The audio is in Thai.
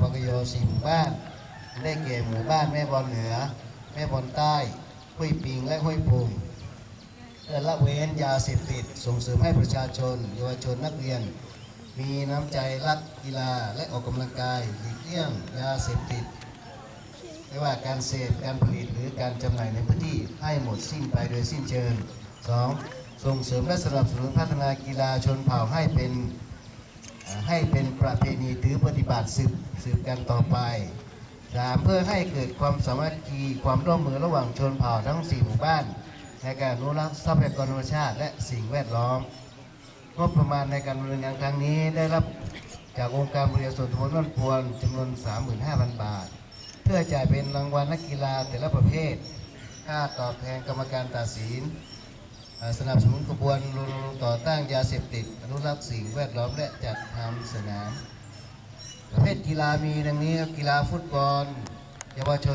ปกยสี่หมู่บ้านได้แก่หมู่บ้านแม่บอลเหนือ แม่บอลใต้ห้วยปิงและห้วยพุงเพื่อละเว้นยาเสพติดส่งเสริมให้ประชาชนเยาวชนนักเรียน มีน้ำใจรักกีฬาและออกกำลังกายหลีกเลี่ยงยาเสพติดไม่ว่าการเสพการผลิตหรือการจำหน่ายในพื้นที่ให้หมดสิ้นไปโดยสิ้นเชิง 2. ส่งเสริมและสนับสนุนพัฒนากีฬาชนเผ่าให้เป็น ให้เป็นประเพณีถือปฏิบัติสืบสืบกันต่อไป 3. เพื่อให้เกิดความสามัคคีความร่วมมือระหว่างชนเผ่าทั้ง 4 หมู่บ้าน ในการอนุรักษ์ทรัพยากรธรรมชาติและสิ่งแวดล้อมงบประมาณในการดำเนินงานครั้งนี้ได้รับจากองค์การบริหารส่วนตำบลบ้านพวนจำนวน 35,000 บาท เพื่อจ่ายเป็นรางวัลนักกีฬาแต่ละประเภท ค่าตอบแทนกรรมการตัดสิน สนับสนุนกระบวนรณรงค์ต่อต้านยาเสพติดอนุรักษ์สิ่งแวดล้อมและจัดทำสนาม ประเภทกีฬามีดังนี้ครับกีฬาฟุตบอลเยาวชน